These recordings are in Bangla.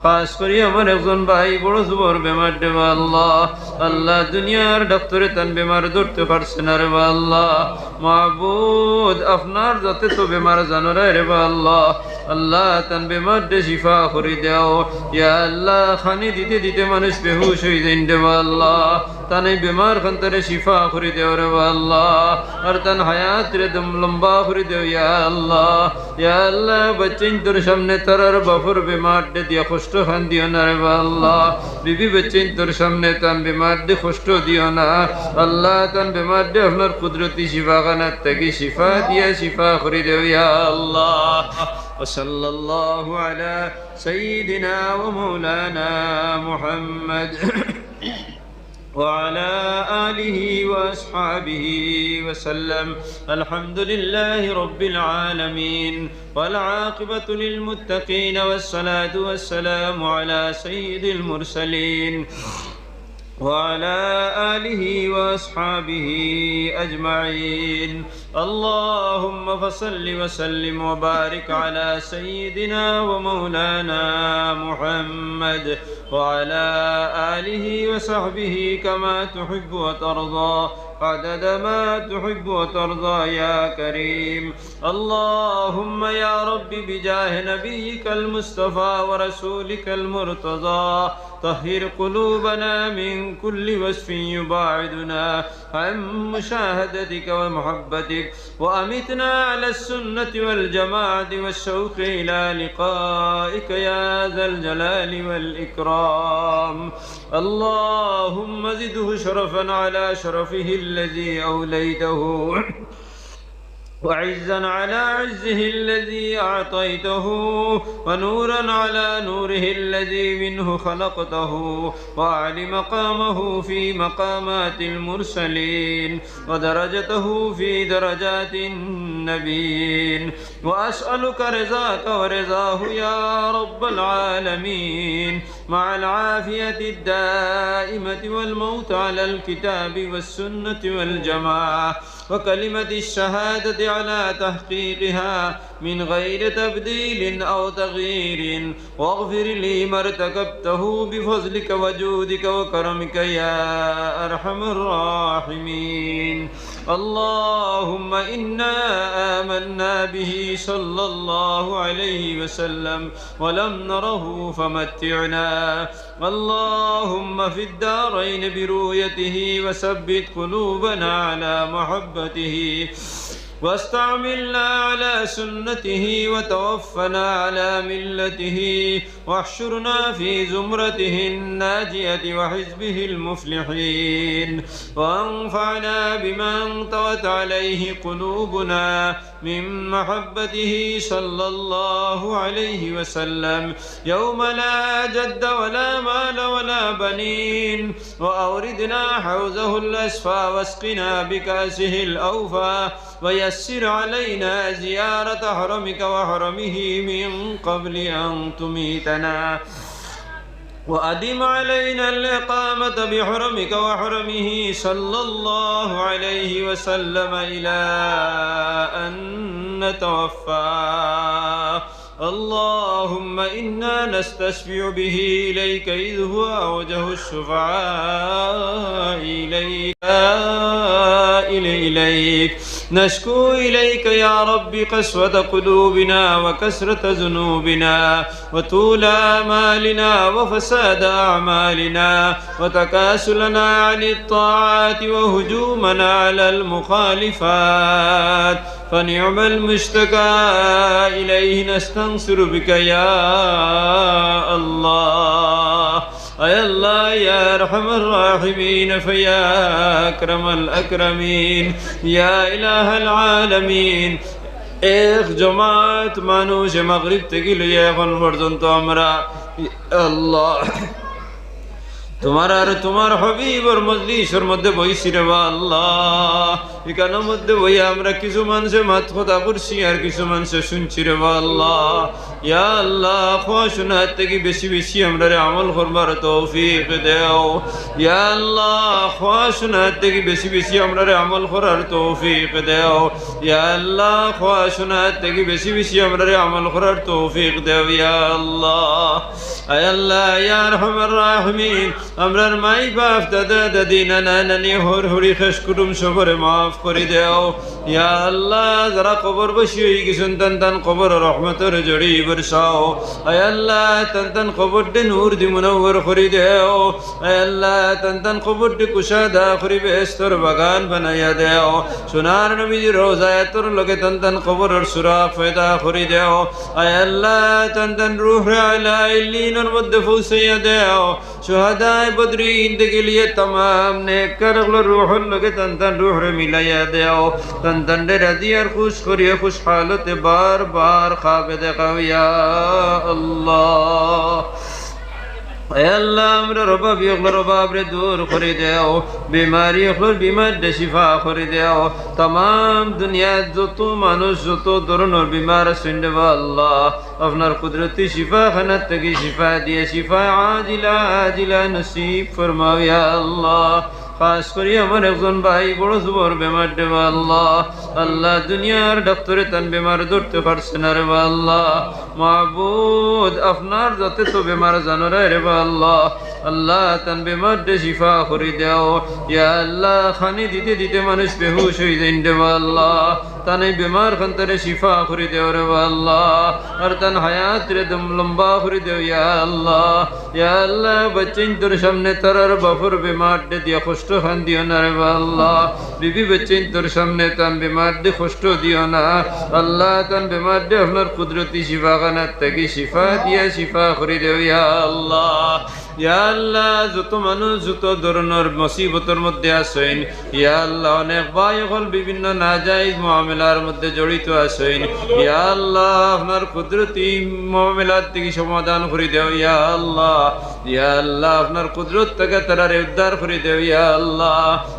পাশ করি আমার একজন ভাই, বড় জুবর বেমার রে আল্লাহ। আল্লাহ দুনিয়ার ডাক্তারে তান বেমার ধরতে পারছে না রে আল্লাহ। মাহবুদ, আপনার যাতে তো বেমার জানো রে আল্লাহ। আল্লাহ তান বেমার শিফা করে দাও। ইয়া আল্লাহ, খানি দিতে দিতে মানুষ বেহুশ হয়ে যাইন দেবা আল্লাহ। তান এই বেমার খান তারে শিফা করে দেও রে আল্লাহ। আর তান হায়াত রে দম লম্বা করে দেও, ইয়া আল্লাহ। ইয়া আল্লাহ বচ্চেন তোর সামনে তারার বাফর বেমার দে দিয়া কষ্ট খান দিও না রে আল্লাহ। বিবি বচ্চেন তোর সামনে তান বেমার দে কষ্ট দিও না। আল্লাহ তান বেমার দে আপনার কুদরতি শিফা খানার থেকে শিফা দিয়া শিফা করে দেও, ইয়া আল্লাহ। وصلى الله على سيدنا ومولانا محمد وعلى آله وأصحابه وسلم. الحمد لله رب العالمين. والعاقبة للمتقين والصلاة والسلام على سيد المرسلين. وعلى آله وأصحابه أجمعين. اللهم فصل وسلم وبارك على سيدنا ومولانا محمد وعلى آله وصحبه كما تحب وترضى عدد ما تحب وترضى يا كريم. اللهم يا رب بجاه نبيك المصطفى ورسولك المرتضى طهر قلوبنا من كل وصف يباعدنا عن مشاهدتك ومحبتك. وأمتنا على السنة والجماعة والشوق إلى لقائك يا ذا الجلال والإكرام. اللهم زده شرفا على شرفه الذي أوليته. وعزا على عزه الذي أعطيته ونورا على نوره الذي منه خلقته وأعل مقامه في مقامات المرسلين ودرجته في درجات النبيين. وأسألك رزاك ورزاه يا رب العالمين مع العافية الدائمة والموت على الكتاب والسنة والجماعة. وكلمة الشهادة على تحقيقها من غير تبديل أو تغيير. واغفر لي ما ارتكبته بفضلك وجودك وكرمك يا أرحم الراحمين. اللهم إنا آمنا به صلى الله عليه وسلم ولم نره فمتعنا. اللهم في الدارين برؤيته وثبت قلوبنا على محبته. واستعملنا على سنته وتوفنا على ملته. واحشرنا في زمرته الناجية وحزبه المفلحين. وأنفعنا بما انطوت عليه قلوبنا من محبته صلى الله عليه وسلم. يوم لا جد ولا مال ولا بنين. وأوردنا حوزه الأسفى واسقنا بكأسه الأوفى. ويسر علينا زيارة حرمك وحرمه من قبل أن تميتنا. وأدم علينا الإقامة بحرمك وحرمه صلى الله عليه وسلم إلى أن نتوفى. اللهم إنا نستشفع به إليك إذ هو أوجه الشفعاء إليك إليك. نشكو إليك يا رب قسوة قلوبنا وكسرة ذنوبنا وطول آمالنا وفساد أعمالنا وتكاسلنا عن الطاعات وهجومنا على المخالفات. فنعم المشتكى إليه نستنصر بك يا الله أي الله يا أرحم الراحمين فيا أكرم الأكرمين يا إله العالمين এক জমাত মানুষ মাগরিব থেকে লইয়া এখন পর্যন্ত আমরা আল্লাহ তোমার আর তোমার হবিবর মজলিসের মধ্যে বইছি রে আল্লাহ। এখানের মধ্যে বই আমরা কিছু মানুষের মাত কথা করছি আর কিছু মানুষের শুনছি রে আল্লাহ। ইয়া আল্লাহ খোয়া শোনার থেকে বেশি বেশি আমরা রে আমল করবার তৌফিক দেও। ইয়া আল্লাহ খোয়া শোনার থেকে বেশি বেশি আমরা রে আমল করার তৌফিক দেও। ইয়া আল্লাহ খোয়া শোনার থেকে বেশি বেশি আমরা রে আমল করার তৌফিক দেও। ইয়া আল্লাহ, আয় আল্লাহ, ইয়া রহমান রাহমিন। আমরার মাই বাপ দাদা দাদি নানা নানি হর হরি খেস কুটুম সবরে মাফ করে দেও। ইয়া আল্লাহ, যারা কবর বসি হয়ে গেছেন, তান তান কবর রহমতের জড়ি বরসাও আয় আল্লাহ, তান তান কবর দে নূর দি মুনওর করে দেও। আয় আল্লাহ, তান তান কবর দে কুশাদা করি বেস্তর বাগান বানাইয়া দেও। সোনার নবী রোজায় তোর লগে তান তান কবরের সুরা ফয়দা করে দেও। আয় আল্লাহ, তান তান রুহ আলা ইল্লিনের মধ্যে পৌঁছাইয়া দেও। শহাদায় বদরি ইন্দগি লিয়ে তমাম নেকরগুলো রুহর লগে তন তন রুহরে মিলাইয়া দেও তন তন রে রাজি আর খুশ করিয়ে খুশ হালতে বার বার খাবে দেখাও ইয়া আল্লাহ আল্লাহ আমরা রবাব ইয়কলর রবাবরে দূর করে দেও। বিমারি ইয়কলর বিমার শিফা করে দেও। তমাম দুনিয়ার যত মানুষ, যত ধরনের বিমার শুনলে আল্লাহ। আপনার কুদরতি শিফা খানার থেকে শিফা দিয়ে শিফা আজিলা আজিলা নসিব ফরমাও ইয়া আল্লাহ। খাস করি আমার একজন ভাই, বড় জবর, বেমার দেব আল্লাহ। আল্লাহ দুনিয়ার ডাক্তারে তান বেমার ধরতে পারছে না রে আল্লাহ। মাহবুদ, আপনার যথেষ্ট বেমার জানো রে আল্লাহ। আল্লাহ তান দে শিফা করে দেও। ইয়া আল্লাহ, খানি দিতে দিতে মানুষ বেহুশ হয়ে যাই দেবা আল্লাহ। তানে বেমার খান্তরে শিফা করে দেও রে আল্লাহ। আর তান হায়াত রে দম লম্বা করে দেও ইয়া আল্লাহ। ইয়া আল্লাহ বচ্চেন তোর সামনে তারার বাফর বেমার দে দিয়া কষ্ট খান দিও না রে আল্লাহ। বিবি বচ্চেন তোর সামনে তান বেমার দে কষ্ট দিও না। আল্লাহ তান বেমার দে আপনার কুদরতি শিফা খানার থেকে শিফা দিয়া শিফা করে দেও ইয়া আল্লাহ। আল্লাহ, যত মানুষ যত ধরনের মুসিবতের মধ্যে আছেন, ইয়া আল্লাহ, অনেক ভাই বিভিন্ন নাজাইজ মামলার মধ্যে জড়িত আছেন। ইয়া আল্লাহ, আপনার কুদরতি মামলার থেকে সমাধান করে দেও, ইয়া আল্লাহ। ইয়া আল্লাহ, আপনার কুদরত থেকে তারারে উদ্ধার করে দেও ইয়া আল্লাহ।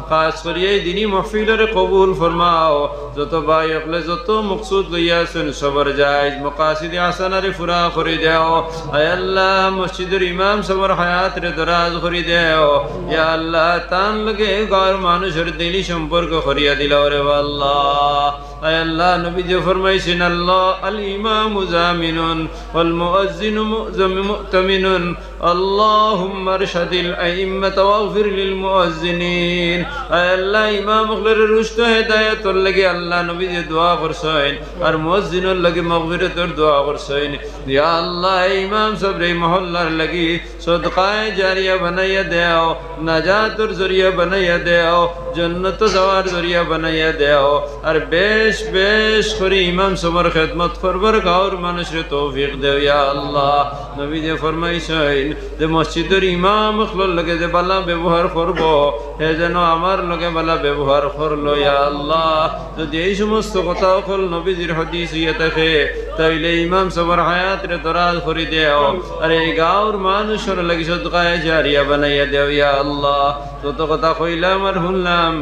খাস করি এই দিনই মহফিলের কবুল ফরমাও। যত ভাই হলে যত মকসুদ লইয়া আছেন সবার জায়জ মকাসিদে আসানারে ফুরা করে দেও। আয় আল্লাহ, মসজিদের ইমাম সবার হায়াত রে দরাজ করে দেও। ইয়া আল্লাহ, তান লগে গার মানুষের দিলি সম্পর্ক করিয়া দিল রে আল্লাহ। তাই আল্লাহ, নবী যে ফরমাইছেন, আল্লাহ, আল ইমাম জামিনুন, ওয়াল মুআজ্জিন মুতামিনুন। আল্লাহুম্মা ইরশাদিল আইম্মাত ওয়াগফির লিল মুআজ্জিনিন। আয় আল্লাহ, ইমাম মুখলের রুষ্ট হেদায়েতর লাগি আল্লাহ নবী যে দোয়া করছেন, আর মুআজ্জিনের লাগি মাগফিরাতের দোয়া করছেন। ইয়া আল্লাহ, ইমাম সবরে মহল্লার লাগি সদকায়ে জারিয়া বানাইয়া দেও, নাজাতের জরিয়া বানাইয়া দেও, জান্নাত যাওয়ার জরিয়া বানাইয়া দেও, আর বে বেশ করে ইমাম সবার খেদমত করবার গাঁর মানুষের তৌফিক দেও ইয়া আল্লাহ। নবী যে ফরমাইছেন যে মসজিদের ইমাম হলোর লাগে যে বালা ব্যবহার করব যেন আমার লগে বালা ব্যবহার করল আল্লাহ। যদি এই সমস্ত কথা হল নবীজির হদিস ইয়ে থাকে, তাইলে ইমাম সবার হায়াত রে দরাজ করে দেও। আর এই গাঁর মানুষের লাগি সদকায় জারিয়া বানাইয়া দেও, ইয়া আল্লাহ। যত কথা কইলাম আর শুনলাম,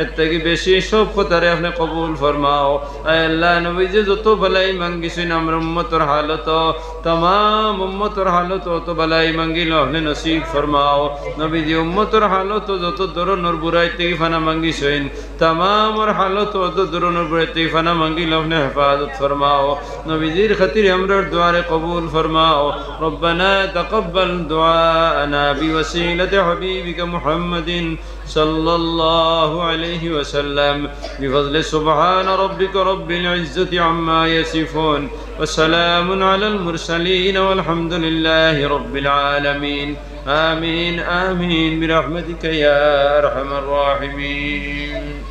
এর থেকে বেশি সব কথারে আপনি কবুল ফরমাও। আল্লাহ, নবীজি যত বালাই মাঙ্গিছেন আমার উম্মতর হালত, তমাম উম্মতর হালত অত বালাই মাঙ্গিল আপনি নসিব ফরমাও। নবীজি উম্মতর হালত যত ধরনের বুড়াই থেকে ফানা মাঙ্গিছেন তমামর হালত অত ধরনের বুড়াই থেকে ফানা মাঙ্গিল আপনি হেফাজত ফরমাও নবীজির খাতির আমরার দোয়ারে কবুল ফরমাও ربنا تقبل دعاءنا بوسيلة حبيبك محمد صلى الله عليه وسلم. بفضل سبحان ربك رب العزة عما يصفون. وسلام على المرسلين والحمد لله رب العالمين. آمين آمين. برحمتك يا أرحم الراحمين.